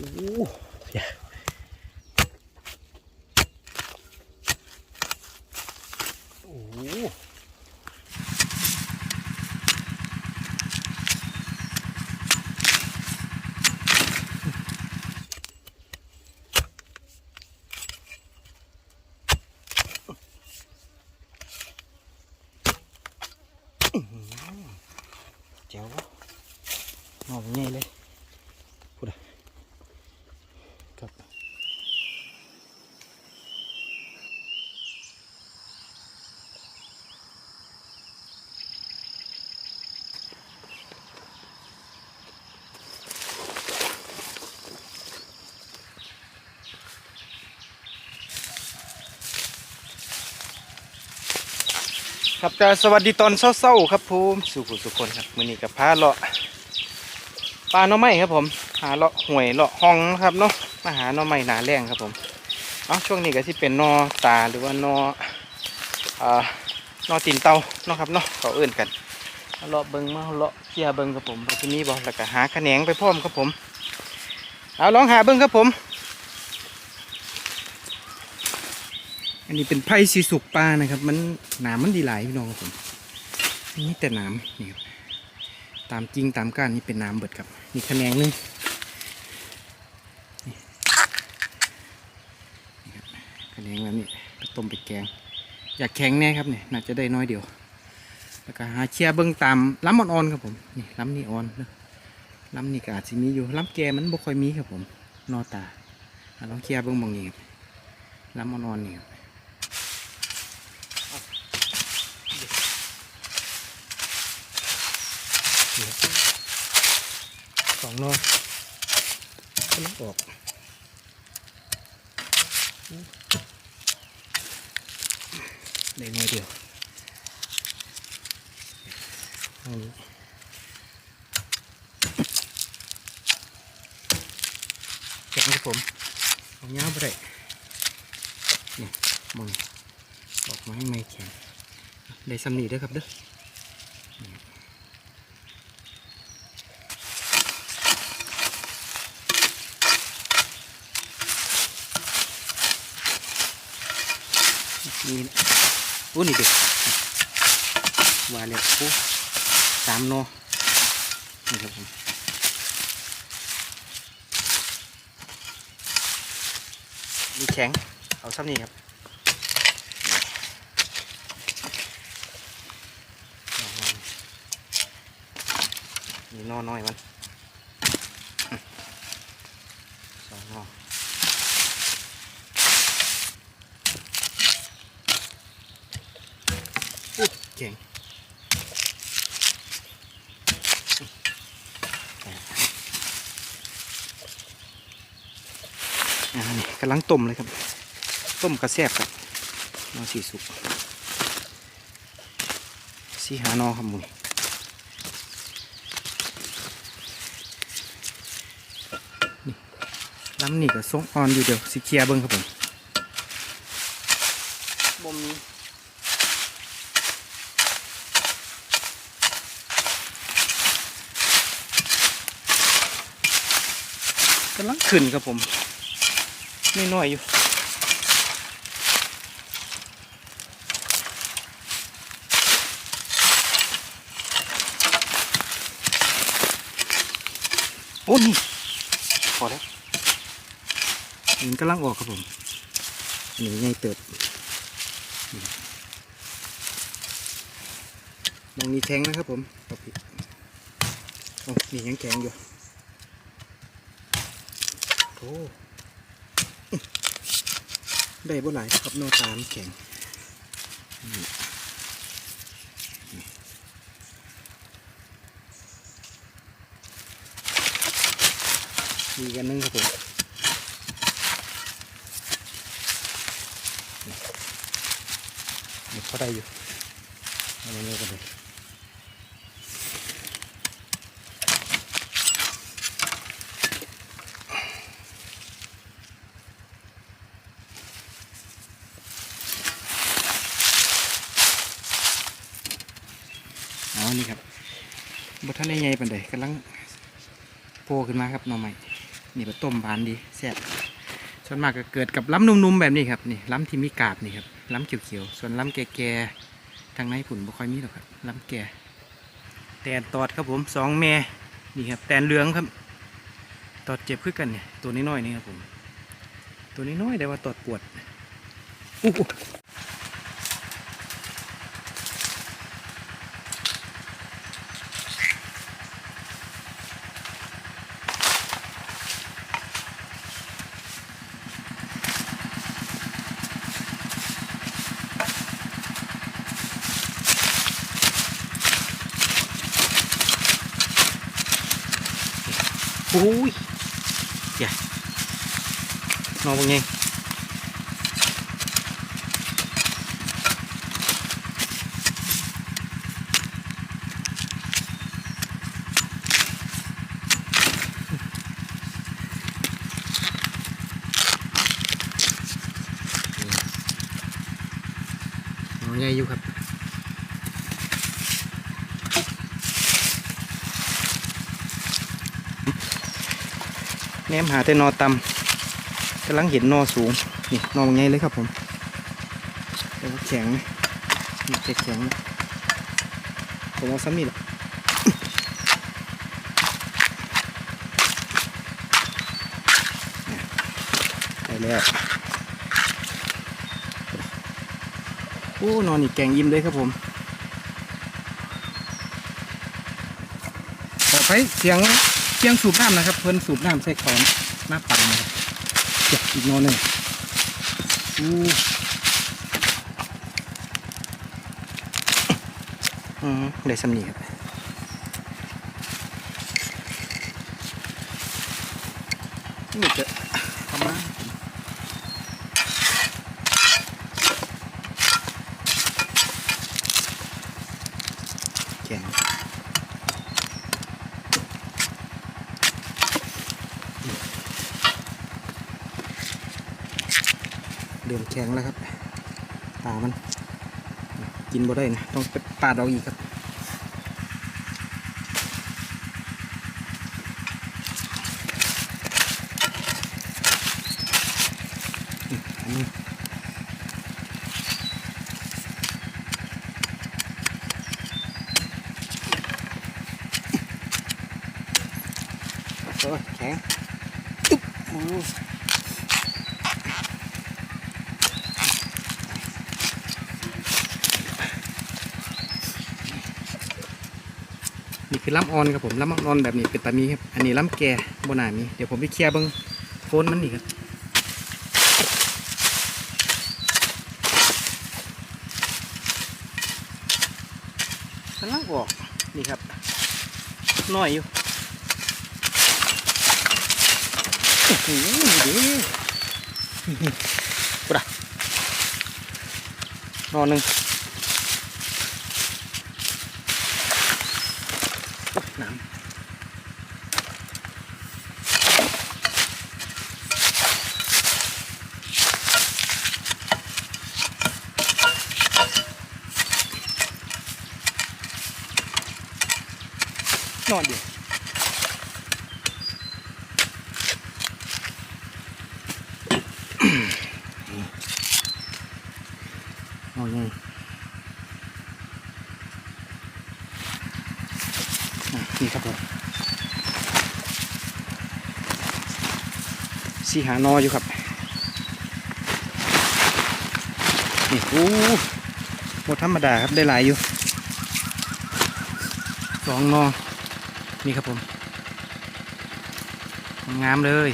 โอ้เดี๋ยวโอ้โหเจ๋วมองง่ายเลยพูดอะครับ ครับก็สวัสดีตอนเช้าๆครับผมสุขุสุคนครับมือนี้กับพาเลาะปลาหน่อไม้ครับผม หาเลาะห่วยเลาะห้องนะครับเนาะมาหาหน่อไม้หนาแรงครับผมเอาช่วงนี้ก็ที่เป็นนอตาหรือว่านออ่านอตีนเตาเนาะครับเนาะเขาเอื่นกันเลาะเบิงมาเลาะเคียเบิงครับผมไปที่นี่บอกแล้วก็หาแหนงไปพร้อมครับผม เอาลองหาเบิงครับผม อันนี้เป็นไผ่สีสุกปลานะครับ มันหนามมันดีหลายพี่น้องครับผมนี่แต่หนามนี่ครับตามจริงตามก้านนี่เป็นหนามเบิดครับนี่คะแนนหนึงนี่นี่คะแนนแบบนี้ไปต้มไปแกง อยากแข็งแน่ครับเนี่ยน่าจะได้น้อยเดียว แล้วก็หาเชียร์เบิ้งตามล้ำอ่อนๆครับผมนี่ล้ำนี่อ่อนนะล้ำนี่ก็อาจจะมีอยู่ล้ำแกมันบ่ค่อยมีครับผมนอตาลองเชียร์เบิ้งบางนี้ครับล้ำอ่อนๆนี่ครับ สองนอกก็ลักออกได้น้อยเดียวเอานี้แข็งครับผมเอาเงาไปได้นี่มึงออกมาให้ไม่แข็งได้สำนีด้อครับเด้อ นี่อู้นี่เด็กว่าแล้วโอ้สามโนนี่ครับผมมีแข็ง เอาซ้ำนี่ครับนี่นอน้อยมันสองนอ อ่านี่กำลังต้มเลยครับ ต้มกระแซบครับนอสีสุกสีหานอครับมุยนี่ล้ำนี่กับทรงอ่อนอยู่เดียวสีเคียเบิ้งครับผมบ่มี กำลัง ขึ้นครับผมไม่น้อยอยู่ โอ้นี่พอแล้วมันกำลังออกครับผมหนีไงเติบมองมีแข็งนะครับผมเอาผิดโอ้มียังแข็งอยู่ โอ้ได้บ่หลายครับโนตามแข็งมีกันนึงครับผมนี่นี่เขาได้อยู่เอามาเนี่ยกันเลย อ๋อ นี่ครับบทท่านใหญ่ปันใดกำลังโผล่ ขึ้นมาครับหน่อใหม่นี่ปลาต้มหวานดีแซ่บส่วนมากก็เกิดกับล้ำนุ่มๆแบบนี้ครับนี่ล้ำที่มีกาบนี่ครับล้ำเขียวๆส่วนล้ำแก่ๆทางในผุ่นบ่ค่อยมีหรอกครับล้ำแก่แตนตอดครับผมสองแม่นี่ครับแตนเหลืองครับ ตอดเจ็บขึ้นกันเนี่ยตัวน้อยๆนี่ครับผมตัวน้อยๆแต่ว่าตอดปวดอู้ หูโอ้ยอย่านอนเป็นไง นอนใหญ่อยู่ครับ แน มหาแต่นอต่ำกำลังเห็นนอสูง นี่นอใหญ่เลยครับผมแต่ว่าแข็งนี่แข็งแข็งผมเอาซ้ำนี่แหละไปแล้วโอ้นอนอีกแกงยิ้มเลยครับผมต่อไปเสียง เพียงสูบน้ำนะครับ เพิ่นสูบน้ำใส่ของหน้าปังนะครับเจ็บอีกนอนหนึ่งอู้อืมได้สำนีครับนี่จะทำมาแข็งเริ่ม แข็งแล้วครับตามันกินบ่ได้นะต้องไปปาดเอาอีกครับโอ้แข็งอุ๊บโอ้ คือล้ำออนครับผมล้ำออนแบบนี้เป็นตามีครับอันนี้ล้ำแก่บนหนามีเดี๋ยวผมไปเคลียร์เบิ้งโคนมันนี่ครับกำลังออกนี่ครับน้อยอยู่โอ้โหดีปะนอนหนึ่งโอ้น้ำนอนอยู่นอนยังอะ นี่ครับผมสีหานออยู่ครับนี่โอ้หมดธรรมดาครับได้หลายอยู่สองนอนี่ครับผมงามเลย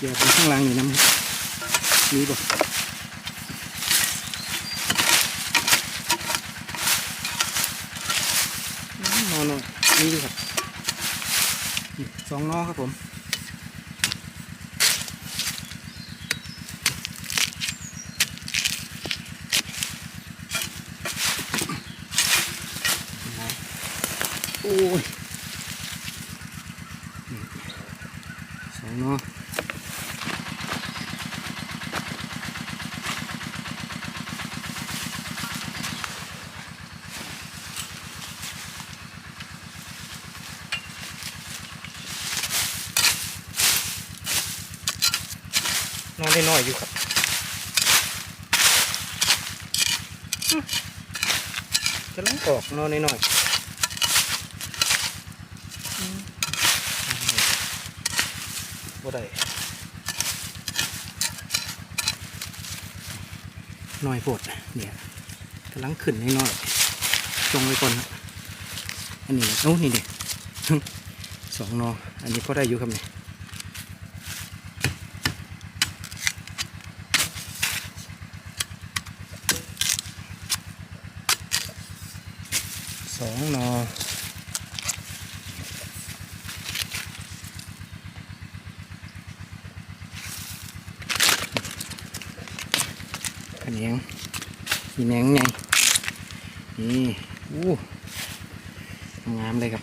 giờ con sáng lan này năm dưới bột nó nó นี่ครับสองนอครับผมโอ้ยสองนอ นได้น้อยอยู่ครับอืมกำลังออกนอนน้อยอืมบ่ได้น้อยโพดเนี่ยกำลังขึ้นน้อยจงไว้ก่อนอันนี้โอ้นี่ดิสองนออันนี้ก็ได้อยู่ครับเนี่ย สองนอขะเหนียงมีแหนงไงนี่อู้งามเลยครับ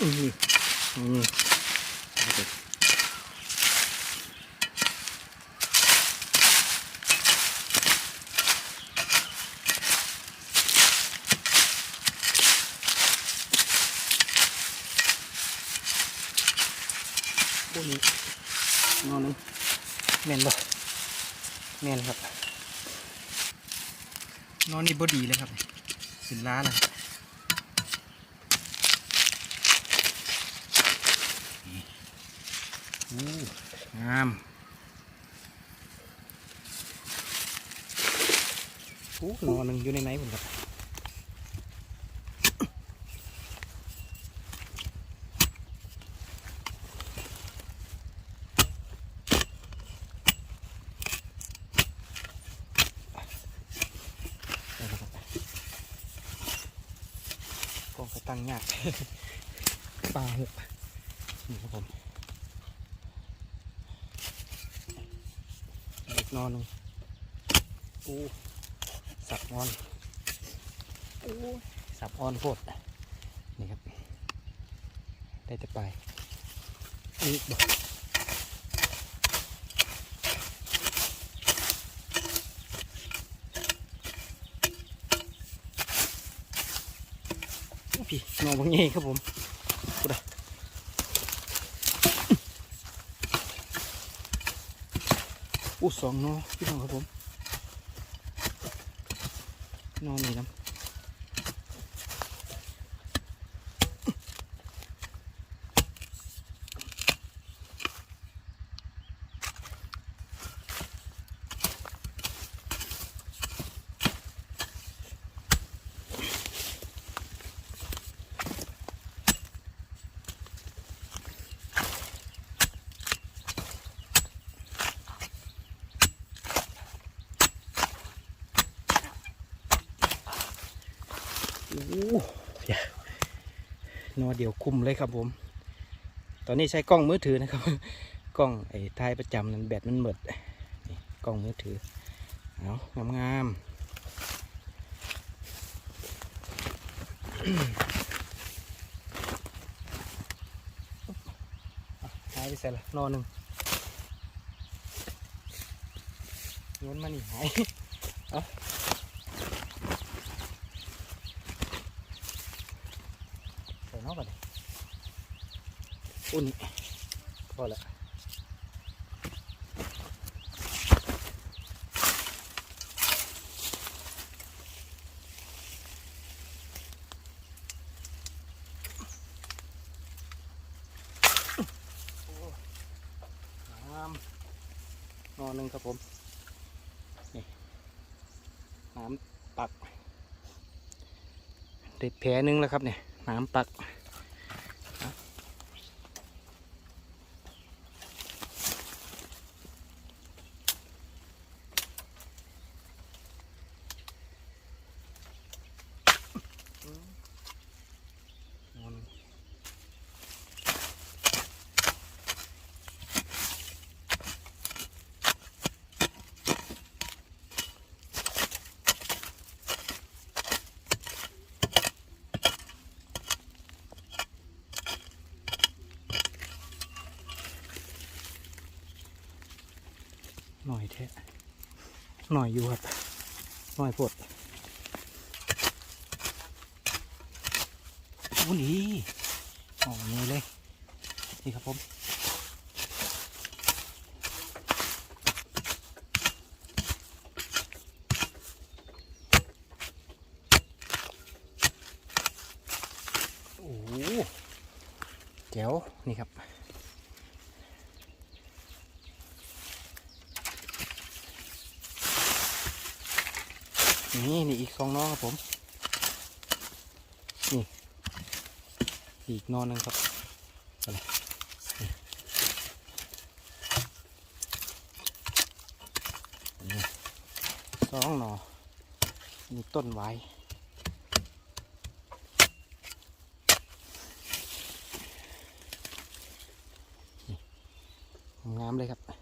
อืมนี่อืมเอาไปพวกนี้นอนนึง แม่นบ่แม่นครับ นอนนี่บ่ดีเลยครับสินล้าเลยอู้งามอู้นอนหนึ่งอยู่ในไหนผมครับได้แล้วครับ กล้องก็ตั้งยาก ปลาหกนี่ครับผมเด็กนอนลงอู้สับออนอู้สับออนโคตรนี่ครับ ได้แต่ไปอีกบ่อู้ พี่นอนบางงี้ครับผมกูได้อู้สองนอพี่น้องครับผม นอนนี่นะอู้อย่า นอเดียวคุมเลยครับผม ตอนนี้ใช้กล้องมือถือนะครับ กล้องไอ้ท้ายประจำนั้นแบตมันหมดกล้องมือถือเอางามๆอะหายไปใส่ละนอนหนึ่งโยนมานี่หาย เอาใส่นอกไปเลย อุ่นพอและน้ำนอนหนึ่งครับผม นี่น้ำปัก ได้แผลหนึงแล้วครับเนี่ย น้ำปัก น หน่อยแท้ หน่อยอยู่ครับหน่อยโพดโอ้นี่ออกนี่เลย นี่ครับผมโอ้โหแจ๋วนี่ครับ นี่นี่อีกสองน้องครับผม นี่ อีกนอนหนึงครับอะไรสองหนอนี่ต้นไว้งามเลยครับ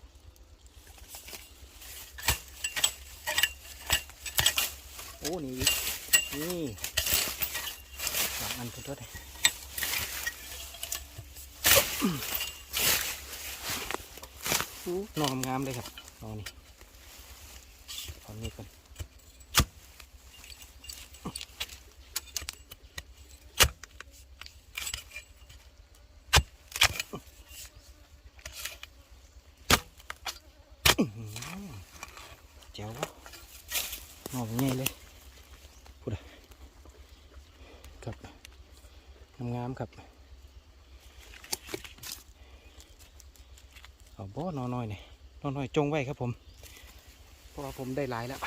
อ้นี่นี่สองอันคุณทวดนอนงามเลยครับนอนนี่ขอนนี้ก่อนหือแจ๋ว หอมง่ายเลยพูดอะครับ งามครับ เอาบ่นอน้อยนี่ยน้อยจงไว้ครับผม เพราะว่าผมได้หลายแล้ว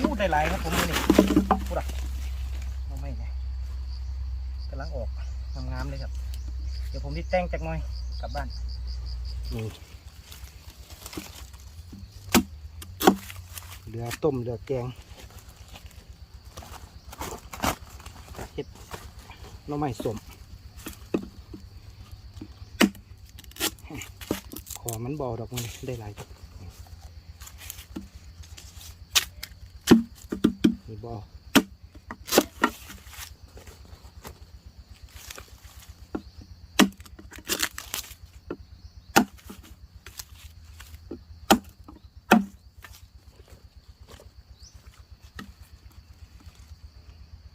อู้ได้หลายครับผมนี่พูดอะน้องไม่ไงกำลังออกงามๆเลยครับ เดี๋ยวผมที่แต่งจากน่อยกลับบ้านเหลือต้มเหลือแกงเห็ดหน้องไม้สมขอมันบอดอกมันได้หลายครับ นี่บอ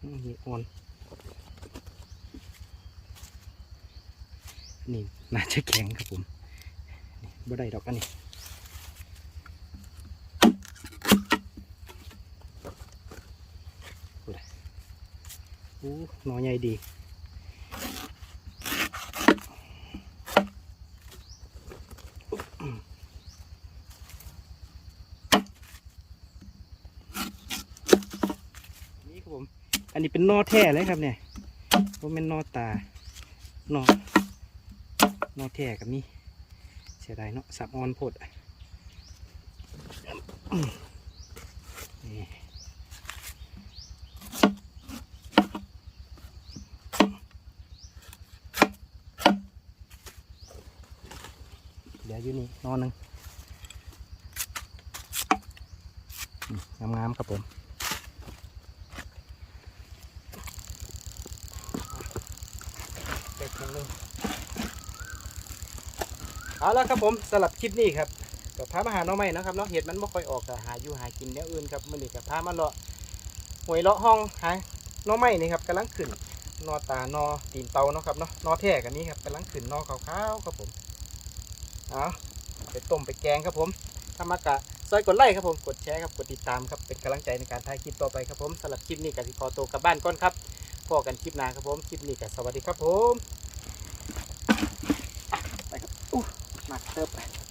อืมนี่อ่อนนี่น่าจะแข็งครับผมนี่บ่ได้ดอกอันนี้ อู้ หนอใหญ่ดีนี่ครับผม อันนี้เป็นนอแท้เลยครับเนี่ยว่าเป็นนอตานอนอแท้กับนี่เสียดายเนาะสับออนพดนี่ เดี๋ยวอยู่ นอนหนึ่งงามๆครับผมเด็กนึงเอาละครับผมสำหรับคลิปนี้ครับกับพามาหาน้องใหม่นะครับเนาะเห็ดมันไม่ค่อยออกแต่หาอยู่หากินแนวอื่นครับมันนี่กับพามาเลาะหวยเลาะห้องหาน้องใหม่นี่ครับกำลังขึ้นนอตานอตีนเตาเนาะครับเนาะนอแท้กันนี้ครับกำลังขึ้นนอขาวๆครับผมเอา ไปต้มไปแกงครับผมถ้ามากะซอยกดไลค์ครับผมกดแชร์ครับกดติดตามครับเป็นกำลังใจในการถ่ายคลิปต่อไปครับผมสำหรับคลิปนี้กสิขอตัวกลับบ้านก่อนครับพอกันคลิปหน้าครับผมคลิปนี้กับสวัสดีครับผมอะไปครับอู้หนักเติบไป